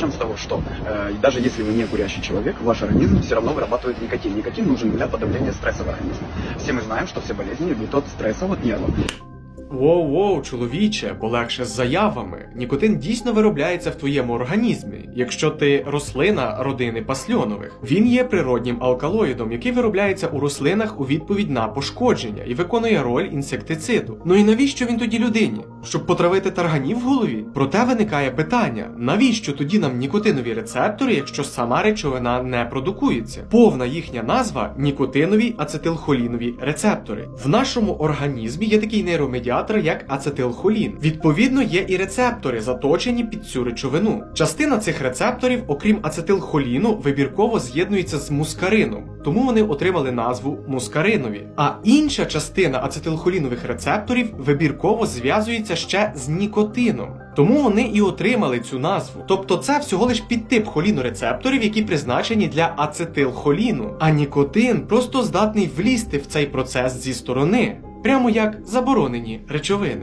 Начнем с того, что э, даже если вы не курящий человек, ваш организм все равно вырабатывает никотин. Никотин нужен для подавления стресса в организме. Все мы знаем, что все болезни идут от стресса, от нервов. Воу-воу, чоловіче, полегше з заявами. Нікотин дійсно виробляється в твоєму організмі, якщо ти рослина родини пасльонових. Він є природнім алкалоїдом, який виробляється у рослинах у відповідь на пошкодження і виконує роль інсектициду. Ну і навіщо він тоді людині? Щоб потравити тарганів в голові? Проте виникає питання: навіщо тоді нам нікотинові рецептори, якщо сама речовина не продукується? Повна їхня назва нікотинові ацетилхолінові рецептори. В нашому організмі є такий нейромедіатор, як ацетилхолін. Відповідно, є і рецептори, заточені під цю речовину. Частина цих рецепторів, окрім ацетилхоліну, вибірково з'єднується з мускарином, тому вони отримали назву мускаринові. А інша частина ацетилхолінових рецепторів вибірково зв'язується ще з нікотином. Тому вони і отримали цю назву. Тобто це всього лиш підтип холінорецепторів, які призначені для ацетилхоліну. А нікотин просто здатний влізти в цей процес зі сторони, прямо як заборонені речовини.